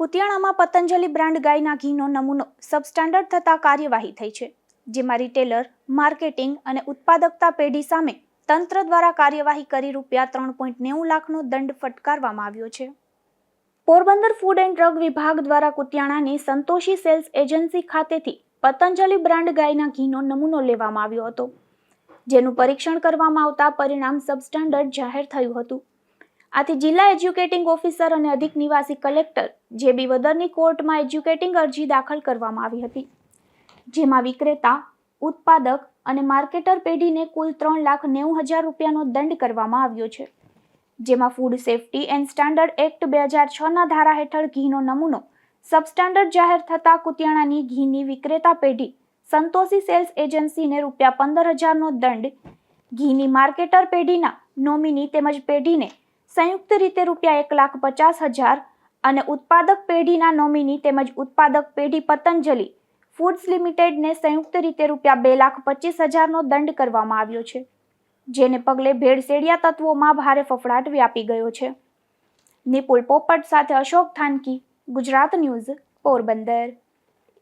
કુતિયાણામાં Patanjali brand ગાયના ઘીનો નમૂનો સબસ્ટાન્ડર્ડ થતા કાર્યવાહી થઈ છે, જેમાં રિટેલર માર્કેટિંગ અને ઉત્પાદકતા પેઢી સામે તંત્ર દ્વારા કાર્યવાહી કરી રૂપિયા ત્રણ પોઈન્ટ નેવું લાખનો દંડ ફટકારવામાં આવ્યો છે. પોરબંદર ફૂડ એન્ડ ડ્રગ વિભાગ દ્વારા કુતિયાણાની સંતોષી સેલ્સ એજન્સી ખાતેથી પતંજલિ બ્રાન્ડ ગાયના ઘીનો નમૂનો લેવામાં આવ્યો હતો, જેનું પરીક્ષણ કરવામાં આવતા પરિણામ સબસ્ટાન્ડર્ડ જાહેર થયું હતું. આથી જિલ્લા એજ્યુકેટિંગ ઓફિસર અને અધિક નિવાસી કલેક્ટર જે બી વદરની કોર્ટમાં એજ્યુકેટિંગ અરજી દાખલ કરવામાં આવી હતી, જેમાં વિક્રેતા, ઉત્પાદક અને માર્કેટર પેઢીને કુલ ત્રણ લાખ નેવું હજાર રૂપિયાનો દંડ કરવામાં આવ્યો છે, જેમાં food safety and standard act બે હજાર છના ધારા હેઠળ ઘીનો નમૂનો, સબસ્ટાન્ડર્ડ જાહેર થતા કુતિયાણાની ઘીની વિક્રેતા પેઢી, સંતોષી સેલ્સ એજન્સીને રૂપિયા પંદર હજારનો દંડ, ઘીની માર્કેટર પેઢીના નોમિની તેમજ પેઢીને સંયુક્ત રીતે રૂપિયા એક લાખ પચાસ હજાર અને ઉત્પાદક પેઢીના નોમિની તેમજ ઉત્પાદક પેઢી પતંજલિ ફૂડ્સ લિમિટેડને સંયુક્ત રીતે રૂપિયા બે લાખ પચીસ હજારનો દંડ કરવામાં આવ્યો છે, જેને પગલે ભેળસેડિયા તત્વોમાં ભારે ફફડાટ વ્યાપી ગયો છે. નિપુલ પોપટ સાથે અશોક થાનકી, ગુજરાત ન્યૂઝ, પોરબંદર.